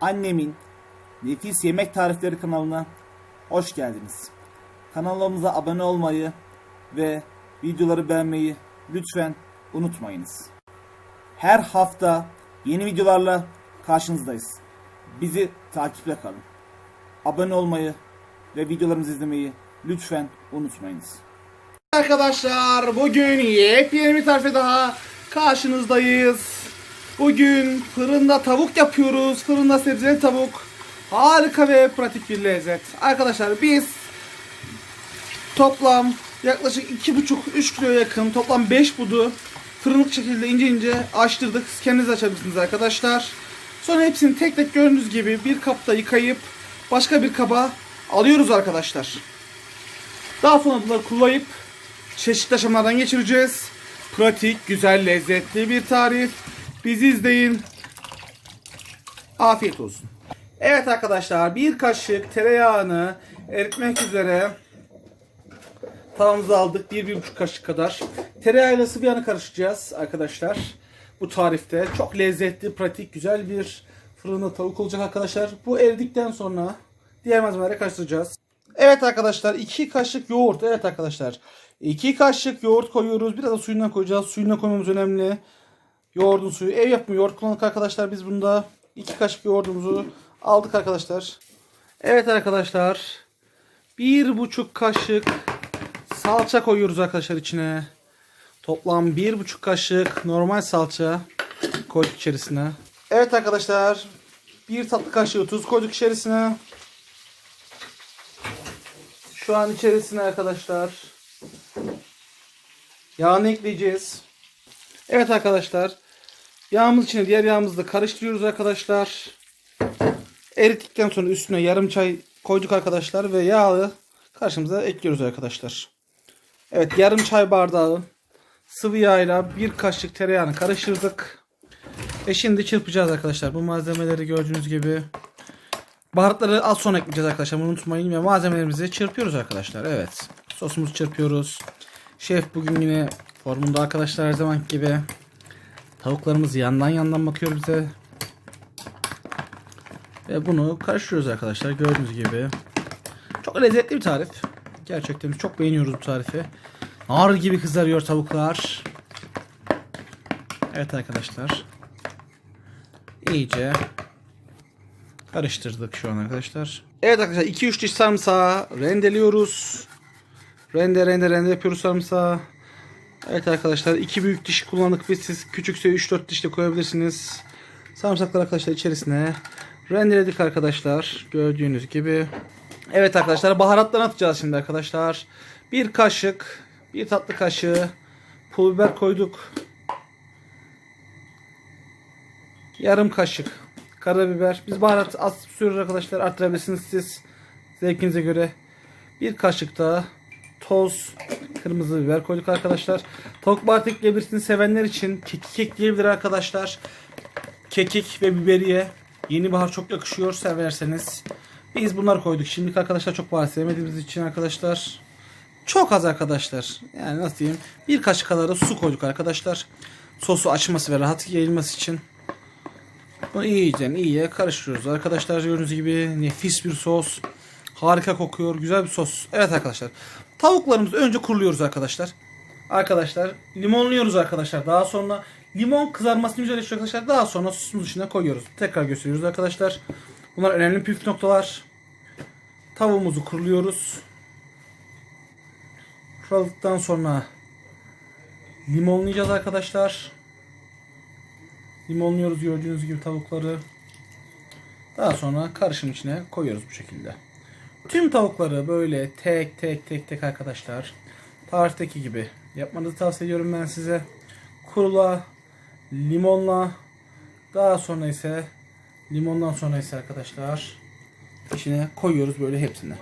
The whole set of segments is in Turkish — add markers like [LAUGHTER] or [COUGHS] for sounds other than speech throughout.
Annemin Nefis Yemek Tarifleri kanalına hoş geldiniz. Kanalımıza abone olmayı ve videoları beğenmeyi lütfen unutmayınız. Her hafta yeni videolarla karşınızdayız. Bizi takiple kalın. Abone olmayı ve videolarımızı izlemeyi lütfen unutmayınız. Arkadaşlar bugün yepyeni bir tarife daha karşınızdayız. Bugün fırında tavuk yapıyoruz. Fırında sebzeli tavuk. Harika ve pratik bir lezzet. Arkadaşlar biz toplam yaklaşık 2,5-3 kilo yakın toplam 5 budu fırınlık şekilde ince ince açtırdık. Siz kendiniz açabilirsiniz arkadaşlar. Sonra hepsini tek tek gördüğünüz gibi bir kapta yıkayıp başka bir kaba alıyoruz arkadaşlar. Daha sonra bunları kullayıp çeşitli aşamalardan geçireceğiz. Pratik, güzel, lezzetli bir tarif. Bizi izleyin. Afiyet olsun. Evet arkadaşlar bir kaşık tereyağını eritmek üzere tavamıza aldık. Bir, bir buçuk kaşık kadar. Tereyağıyla sıvı yağını karıştıracağız arkadaşlar. Bu tarifte çok lezzetli, pratik, güzel bir fırında tavuk olacak arkadaşlar. Bu eridikten sonra diğer malzemelere karıştıracağız. Evet arkadaşlar 2 kaşık yoğurt. Evet arkadaşlar 2 kaşık yoğurt koyuyoruz. Biraz da suyundan koyacağız. Suyundan koymamız önemli. Yoğurdun suyu. Ev yapımı yoğurt kullandık arkadaşlar. Biz bunda 2 kaşık yoğurdumuzu aldık arkadaşlar. Evet arkadaşlar. 1,5 kaşık salça koyuyoruz arkadaşlar içine. Toplam 1,5 kaşık normal salça koyduk içerisine. Evet arkadaşlar. 1 tatlı kaşığı tuz koyduk içerisine. Şu an içerisine arkadaşlar yağını ekleyeceğiz. Evet arkadaşlar. Yağımız içine diğer yağımızı da karıştırıyoruz arkadaşlar. Erittikten sonra üstüne yarım çay koyduk arkadaşlar ve yağı karşımıza ekliyoruz arkadaşlar. Evet yarım çay bardağı sıvı yağıyla bir kaşık tereyağını karıştırdık. Ve şimdi çırpacağız arkadaşlar. Bu malzemeleri gördüğünüz gibi Baharatları az sonra ekleyeceğiz arkadaşlar. Bunu unutmayın. Ve malzemelerimizi çırpıyoruz arkadaşlar. Evet. Sosumuzu çırpıyoruz. Şef bugün yine formunda arkadaşlar her zaman gibi. Tavuklarımız yandan yandan bakıyor bize. Ve bunu karıştırıyoruz arkadaşlar. Gördüğünüz gibi. Çok lezzetli bir tarif. Gerçekten çok beğeniyoruz bu tarifi. Nar gibi kızarıyor tavuklar. Evet arkadaşlar. İyice Karıştırdık şu an arkadaşlar. Evet arkadaşlar 2-3 diş sarımsağı rendeliyoruz. Rende rende rende yapıyoruz sarımsağı. Evet arkadaşlar 2 büyük diş kullandık biz. Siz küçükse 3-4 diş de koyabilirsiniz. Sarımsaklar arkadaşlar içerisine rendeledik arkadaşlar. Gördüğünüz gibi. Evet arkadaşlar baharatlarını atacağız şimdi arkadaşlar. Bir kaşık, bir tatlı kaşığı pul biber koyduk. Yarım kaşık karabiber. Biz baharat az sürüyoruz arkadaşlar. Arttırabilirsiniz siz zevkinize göre. Bir kaşık da toz kırmızı biber koyduk arkadaşlar. Tavuk baharat ekleyebilirsiniz. Sevenler için kekik ekleyebilir arkadaşlar. Kekik ve biberiye. Yeni bahar çok yakışıyor severseniz. Biz bunlar koyduk. Şimdilik arkadaşlar çok baharat sevmediğimiz için arkadaşlar. Çok az arkadaşlar. Yani nasıl diyeyim. Bir kaşık kadar da su koyduk arkadaşlar. Sosu açması ve rahat yayılması için. Bunu iyice iyiye karıştırıyoruz. Arkadaşlar gördüğünüz gibi nefis bir sos. Harika kokuyor. Güzel bir sos. Evet arkadaşlar. Tavuklarımızı önce kuruluyoruz arkadaşlar. Arkadaşlar limonluyoruz arkadaşlar. Daha sonra limon kızarmasını güzelleştiriyor arkadaşlar. Daha sonra sosumuzun içine koyuyoruz. Tekrar gösteriyoruz arkadaşlar. Bunlar önemli püf noktalar. Tavuğumuzu kuruluyoruz. Kuruladıktan sonra limonlayacağız arkadaşlar. Limonluyoruz gördüğünüz gibi tavukları. Daha sonra karışım içine koyuyoruz bu şekilde. Tüm tavukları böyle tek tek tek tek arkadaşlar tarifteki gibi yapmanızı tavsiye ediyorum ben size. Kurula, limonla daha sonra ise limondan sonra ise arkadaşlar içine koyuyoruz böyle hepsini.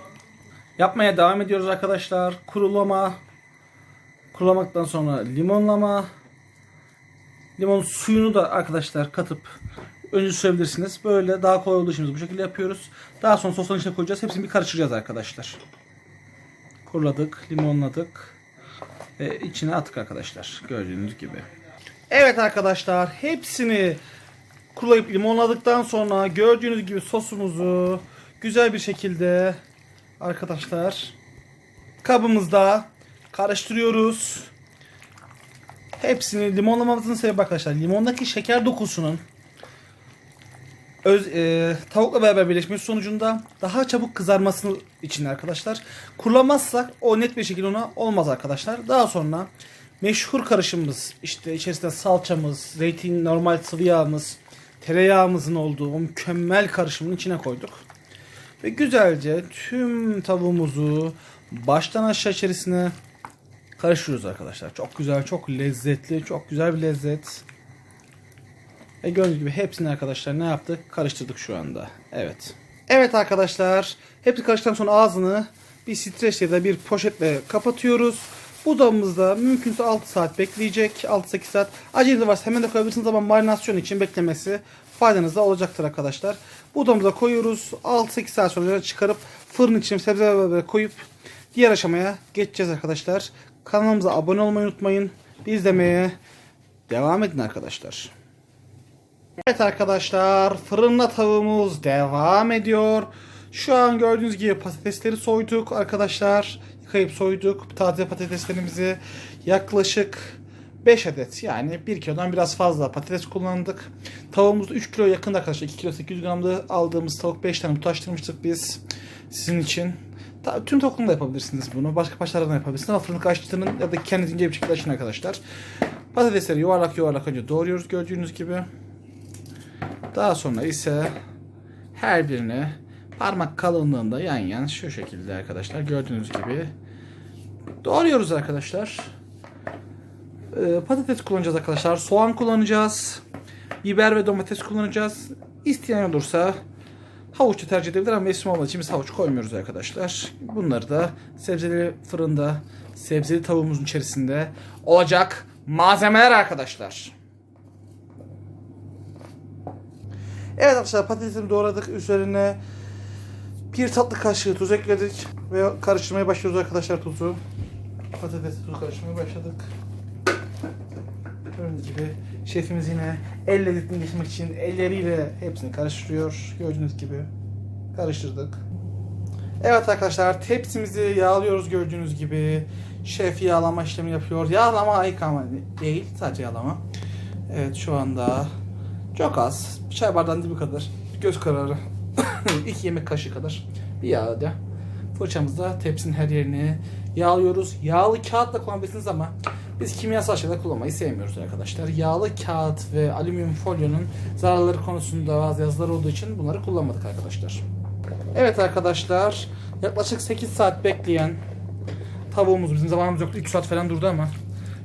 Yapmaya devam ediyoruz arkadaşlar. Kurulama, kurulamaktan sonra limonlama, Limon suyunu da arkadaşlar katıp önce sürebilirsiniz. Böyle daha kolay olduğu için bu şekilde yapıyoruz. Daha sonra sosların içine koyacağız. Hepsini bir karıştıracağız arkadaşlar. Kuruladık, limonladık ve içine attık arkadaşlar. Gördüğünüz gibi. Evet arkadaşlar hepsini kurulayıp limonladıktan sonra gördüğünüz gibi sosumuzu güzel bir şekilde arkadaşlar kabımızda karıştırıyoruz. Hepsini limonlamamızın sebebi arkadaşlar limondaki şeker dokusunun öz, e, tavukla beraber birleşmesi sonucunda daha çabuk kızarması için arkadaşlar. Kurulamazsak o net bir şekilde ona olmaz arkadaşlar. Daha sonra meşhur karışımımız işte içerisinde salçamız, zeytin, normal sıvı yağımız, tereyağımızın olduğu o mükemmel karışımın içine koyduk. Ve güzelce tüm tavuğumuzu baştan aşağı içerisine karıştırıyoruz arkadaşlar. Çok güzel, çok lezzetli, çok güzel bir lezzet. E gördüğünüz gibi hepsini arkadaşlar ne yaptık? Karıştırdık şu anda. Evet. Evet arkadaşlar. Hepsi karıştıktan sonra ağzını bir streç ya da bir poşetle kapatıyoruz. Budamızda mümkünse 6 saat bekleyecek. 6-8 saat. Aceleniz varsa hemen de koyabilirsiniz ama marinasyon için beklemesi faydanızda olacaktır arkadaşlar. Budamıza koyuyoruz. 6-8 saat sonra çıkarıp fırın için sebzelerle koyup diğer aşamaya geçeceğiz arkadaşlar. Kanalımıza abone olmayı unutmayın. İzlemeye devam edin arkadaşlar. Evet arkadaşlar fırında tavuğumuz devam ediyor. Şu an gördüğünüz gibi patatesleri soyduk arkadaşlar. Yıkayıp soyduk taze patateslerimizi. Yaklaşık 5 adet yani 1 kilodan biraz fazla patates kullandık. Tavuğumuz 3 kilo yakın arkadaşlar. 2 kilo 800 gramda aldığımız tavuk 5 tane tutaştırmıştık biz sizin için. Ta- Tüm tavukla da yapabilirsiniz bunu. Başka parçalardan da yapabilirsiniz ama fırını açtırın ya da kendiniz ince bir şekilde açın arkadaşlar. Patatesleri yuvarlak yuvarlak önce doğruyoruz gördüğünüz gibi. Daha sonra ise her birini parmak kalınlığında yan yan şu şekilde arkadaşlar gördüğünüz gibi doğruyoruz arkadaşlar. Ee, patates kullanacağız arkadaşlar. Soğan kullanacağız. Biber ve domates kullanacağız. İsteyen olursa havuç tercih edebilir ama mevsim olmadığı için biz havuç koymuyoruz arkadaşlar. Bunları da sebzeli fırında sebzeli tavuğumuzun içerisinde olacak malzemeler arkadaşlar. Evet arkadaşlar patatesini doğradık. Üzerine bir tatlı kaşığı tuz ekledik. Ve karıştırmaya başlıyoruz arkadaşlar tuzu. Patatesi tuz karıştırmaya başladık. Gördüğünüz gibi şefimiz yine el lezzetini geçmek için elleriyle hepsini karıştırıyor. Gördüğünüz gibi karıştırdık. Evet arkadaşlar tepsimizi yağlıyoruz gördüğünüz gibi. Şef yağlama işlemi yapıyor. Yağlama ayıkama değil sadece yağlama. Evet şu anda çok az. Çay bardağının dibi kadar. Göz kararı. [COUGHS] iki yemek kaşığı kadar. Bir yağda. Fırçamızda tepsinin her yerini yağlıyoruz. Yağlı kağıtla kullanabilirsiniz ama biz kimyasal şeyler kullanmayı sevmiyoruz arkadaşlar. Yağlı kağıt ve alüminyum folyonun zararları konusunda bazı yazılar olduğu için bunları kullanmadık arkadaşlar. Evet arkadaşlar yaklaşık 8 saat bekleyen tavuğumuz bizim zamanımız yoktu 3 saat falan durdu ama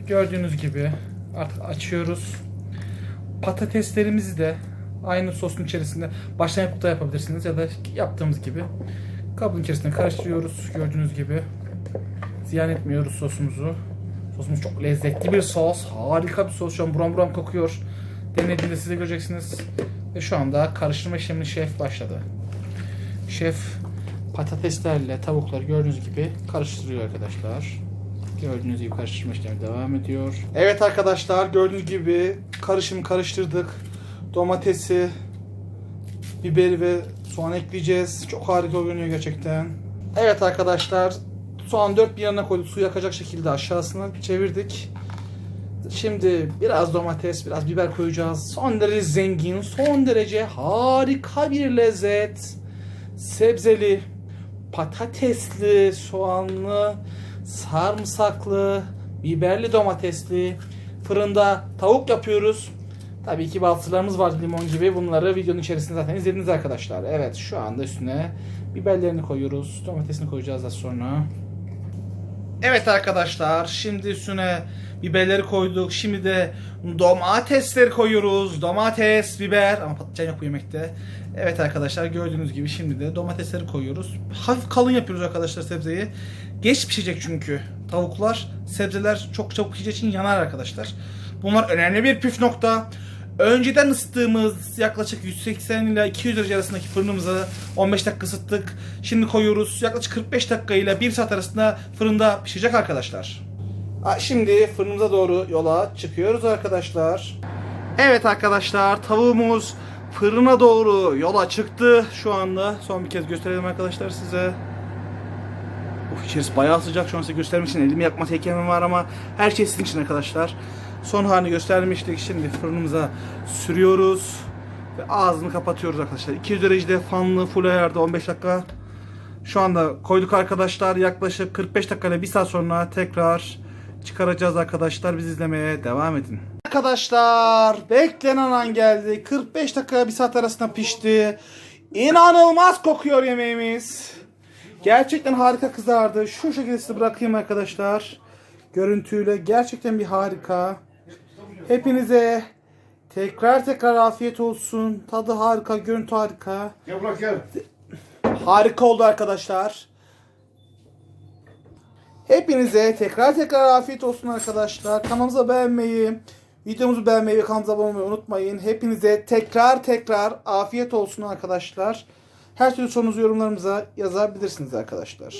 gördüğünüz gibi artık açıyoruz. Patateslerimizi de aynı sosun içerisinde baştan da yapabilirsiniz ya da yaptığımız gibi kabın içerisine karıştırıyoruz gördüğünüz gibi. Ziyan etmiyoruz sosumuzu. Sosumuz çok lezzetli bir sos. Harika bir sos. Şu an buram buram kokuyor. Denediğinde siz de göreceksiniz. Ve şu anda karıştırma işlemini şef başladı. Şef patateslerle tavukları gördüğünüz gibi karıştırıyor arkadaşlar. Gördüğünüz gibi karıştırma işlemi devam ediyor. Evet arkadaşlar gördüğünüz gibi karışım karıştırdık. Domatesi, biberi ve soğan ekleyeceğiz. Çok harika görünüyor gerçekten. Evet arkadaşlar soğan dört bir yanına koyduk. Su yakacak şekilde aşağısına çevirdik. Şimdi biraz domates, biraz biber koyacağız. Son derece zengin, son derece harika bir lezzet. Sebzeli, patatesli, soğanlı, sarımsaklı, biberli domatesli. Fırında tavuk yapıyoruz. Tabii ki bazı sırlarımız var limon gibi. Bunları videonun içerisinde zaten izlediniz arkadaşlar. Evet şu anda üstüne biberlerini koyuyoruz. Domatesini koyacağız daha sonra. Evet arkadaşlar şimdi üstüne biberleri koyduk. Şimdi de domatesleri koyuyoruz. Domates, biber ama patlıcan yok bu yemekte. Evet arkadaşlar gördüğünüz gibi şimdi de domatesleri koyuyoruz. Hafif kalın yapıyoruz arkadaşlar sebzeyi. Geç pişecek çünkü. Tavuklar, sebzeler çok çabuk pişeceği için yanar arkadaşlar. Bunlar önemli bir püf nokta. Önceden ısıttığımız yaklaşık 180 ile 200 derece arasındaki fırınımıza 15 dakika ısıttık. Şimdi koyuyoruz. Yaklaşık 45 dakika ile 1 saat arasında fırında pişecek arkadaşlar. Şimdi fırınımıza doğru yola çıkıyoruz arkadaşlar. Evet arkadaşlar tavuğumuz fırına doğru yola çıktı şu anda. Son bir kez gösterelim arkadaşlar size. Uf içerisi bayağı sıcak şu an size göstermek için elimi yakma tehlikem var ama her şey sizin için arkadaşlar. Son halini göstermiştik. Şimdi fırınımıza sürüyoruz. Ve ağzını kapatıyoruz arkadaşlar. 200 derecede fanlı full ayarda 15 dakika. Şu anda koyduk arkadaşlar. Yaklaşık 45 dakika ile 1 saat sonra tekrar çıkaracağız arkadaşlar. Biz izlemeye devam edin. Arkadaşlar beklenen an geldi. 45 dakika 1 saat arasında pişti. İnanılmaz kokuyor yemeğimiz. Gerçekten harika kızardı. Şu şekilde size bırakayım arkadaşlar. Görüntüyle gerçekten bir harika. Hepinize tekrar tekrar afiyet olsun. Tadı harika, görüntü harika. Gel bırak gel. Harika oldu arkadaşlar. Hepinize tekrar tekrar afiyet olsun arkadaşlar. Kanalımıza beğenmeyi, videomuzu beğenmeyi ve kanalımıza abone olmayı unutmayın. Hepinize tekrar tekrar afiyet olsun arkadaşlar. Her türlü sorunuzu yorumlarımıza yazabilirsiniz arkadaşlar.